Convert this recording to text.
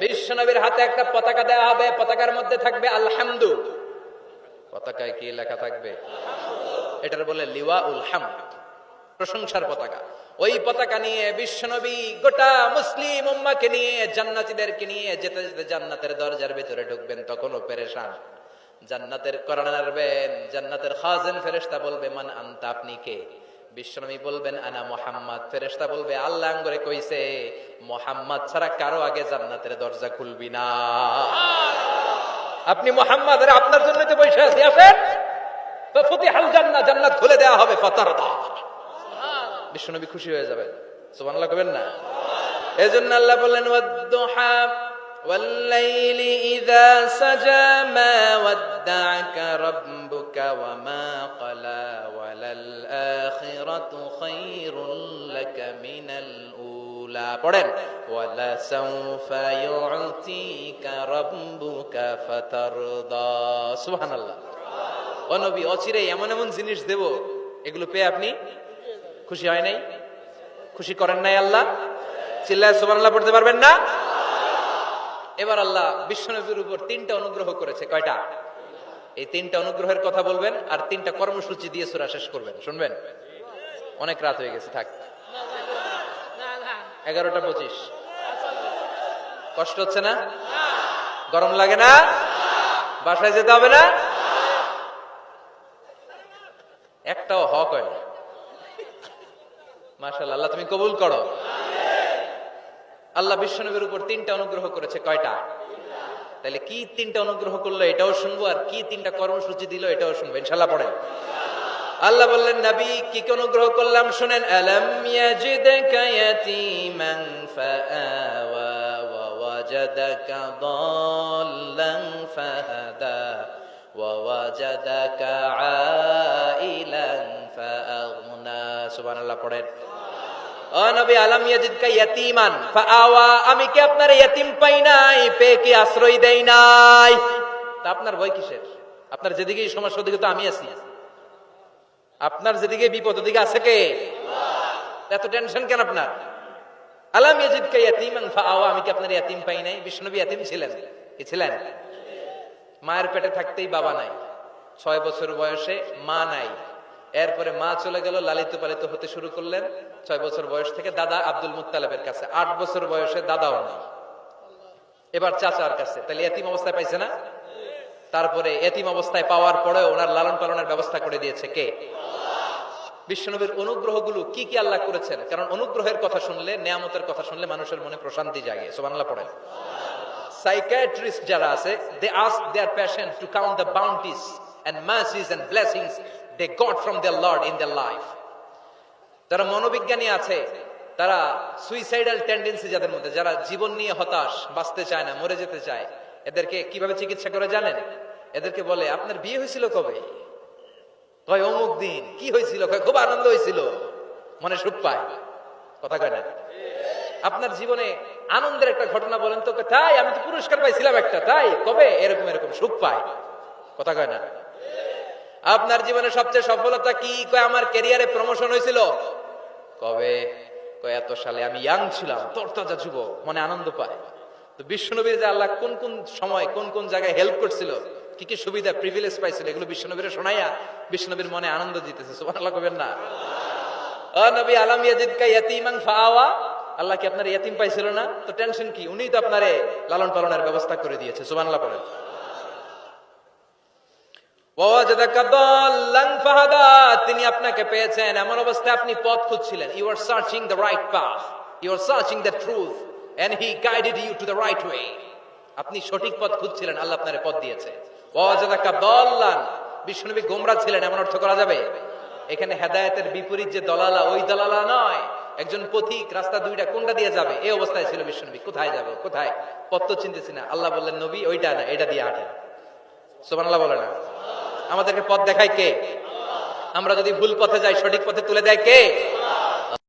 বিশ্বনবীর হাতে একটা পতাকা দেওয়া হবে, পতাকার মধ্যে থাকবে আলহামদু। পতাকায় কি লেখা থাকবে? এটার বলে লিওয়া উল হামদ। প্রশংসার পতাকা। ওই পতাকা নিয়ে বিশ্বনবী গোটা মুসলিম উম্মাকে নিয়ে, জান্নাতীদেরকে নিয়ে যেতে যেতে জান্নাতের দরজার ভিতরে ঢুকবেন, তখনও পেরেশান। জান্নাতের আনবেন জান্নাতের খাজেন ফেরেস্তা বলবে, মান আনতা, আপনি কে? বিশ্বনবী বলবেন আনা মোহাম্মদ ফেরেশতা বলবে আল্লাহ করে কইছে মোহাম্মদ ছাড়া কারো আগে জান্নাতের দরজা খুলবি না আপনি মোহাম্মদ আরে আপনার জন্য তো বসে আছি আসেন তো ফতিহাল জান্নাত জান্নাত খুলে দেওয়া হবে ফাতারদা বিশ্বনবী খুশি হয়ে যাবেন সুবহানাল্লাহ কবেন না এজন্য আল্লাহ বললেন ওয়াদ্দুহা والليل إذا سجى ما ودعك ربك وما قلى وللآخرة অচিরে এমন এমন জিনিস দেব, এগুলো পেয়ে আপনি খুশি হয় নাই? খুশি করেন নাই আল্লাহ? চিল্লায় সুবহানাল্লাহ পড়তে পারবেন না? এবার আল্লাহ বিশ্বনবীর উপর তিনটা অনুগ্রহ করেছে। কয়টা? এই তিনটা অনুগ্রহের কথা বলবেন আর তিনটা কর্মসূচি দিয়ে সুরা শেষ করবেন। শুনবেন? অনেক রাত হয়ে গেছে, থাক। এগারোটা পঁচিশ। কষ্ট হচ্ছে না? গরম লাগে না? বাসায় যেতে হবে না? একটাও হক হয় না। মাশাআল্লাহ, আল্লাহ তুমি কবুল করো। আল্লাহ বিশ্বনবীর উপর তিনটা অনুগ্রহ করেছে, কয়টা? তাহলে কি তিনটা অনুগ্রহ করল এটাও শুনব, আর কি তিনটা কর্মসূচি দিল এটাও শুনব ইনশাল্লাহ পড়েন। আল্লাহ বললেন, নবী, কি কি গ্রহ করলাম? শুনেন ও আলম আমি কি আপনার ইয়াতীম পাই নাই? পে কি আশ্রয় দেই নাই? তা আপনার ভয় কিসের? আপনার যেদিকে সমস্যা, ওদিকে তো আমি আছি। আপনার যেদিকে বিপদ, ওদিকে আছে কে? এত টেনশন কেন আপনার? আলাম ফাআওয়া, আমি কি আপনার ইয়াতীম পাই নাই? ইয়াতীম ছিলেন। কি ছিলেন? মায়ের পেটে থাকতেই বাবা নাই। ছয় বছর বয়সে মা নাই। এরপরে মা চলে গেল, লালিত পালিত হতে শুরু করলেন। ছয় বছর বয়স থেকে দাদা আব্দুল মুত্তালেবের কাছে। আট বছর বয়সে দাদাও নাই। এবার চাচার কাছে। তাহলে এতিম অবস্থায় পাইছে না? তারপরে এতিম অবস্থায় পাওয়ার পরে ওনার লালন পালনের ব্যবস্থা করে দিয়েছে কে? বিশ্বনবীর অনুগ্রহগুলো কি কি আল্লাহ করেছেন? কারণ অনুগ্রহের কথা শুনলে, নিয়ামতের কথা শুনলে মানুষের মনে প্রশান্তি জাগে সোবাংলা পড়ে সাইকিয়াট্রিস্ট যারা আছে they ask their passion to count the bounties and mercies and blessings they got from their lord in their life যারা মনোবিজ্ঞানী আছে, তারা সুইসাইডাল টেন্ডেন্সি যাদের মধ্যে, যারা জীবন নিয়ে হতাশ, বাঁচতে চায় না, মরে যেতে চায় এদেরকে কীভাবে চিকিৎসা করে জানেন? এদেরকে বলে, আপনার বিয়ে হয়েছিল কবে? কয়, অমুক দিন। কি হয়েছিল? কয়, খুব আনন্দ হয়েছিল। মনে সুখ পায়। কথা কয় না? আপনার জীবনে আনন্দের একটা ঘটনা বলেন তো তাই, আমি তো পুরস্কার পাইছিলাম একটা, তাই, কবে? এরকম এরকম সুখ পায়। কথা কয় না? আপনার জীবনে সবচেয়ে সফলতা কি? কয়, আমার ক্যারিয়ারে প্রমোশন হয়েছিল। কবে? কয়, এত সালে আমি ইয়াং ছিলাম, তরতাজা যুবক। মনে আনন্দ পায়। তো বিশ্বনবীর যে আল্লাহ কোন কোন সময়, কোন কোন জায়গায় হেল্প করছিল, কি কি সুবিধা প্রিভিলেজ পাইছিল, এগুলো বিশ্বনবীর শোনাইয়া বিশ্বনবীর মনে আনন্দ দিতেছে, সুবহানাল্লাহ কবেন না। আলাম ফাআওয়া? আল্লাহ কি আপনার ইয়াতিম পাইছিল না? তো টেনশন কি? উনি তো আপনারে লালন পালনের ব্যবস্থা করে দিয়েছে পড়েন ওয়াজাদাকা তিনি আপনাকে পেয়েছেন, এমন অবস্থায় আপনি পথ খুঁজছিলেন। You are searching the right path you are searching the truth and he guided you to the right way আপনি সঠিক পথ খুঁজছিলেন, আল্লাহ আপনার পথ দিয়েছে। ওয়াজাদাকা দাল্লান। বিষ্ণুনবী গোমরা ছিলেন, এমন অর্থ করা যাবে? এখানে হেদায়েতের বিপরীত যে দলালা, ওই দলালা নয়। একজন পথিক, রাস্তা দুইটা কোনটা দিয়ে যাবে? এই অবস্থায় ছিল বিষ্ণুনবী কোথায় যাবে? কোথায়? পথ তো চিনতেছি না। আল্লাহ বললেন, নবী, ওইটা না, এটা দিয়ে হাঁটেন। সুবহানাল্লাহ বলে না। আমাদেরকে পথ দেখায় কে? আমরা যদি ভুল পথে যাই, সঠিক পথে তুলে দেয় কে?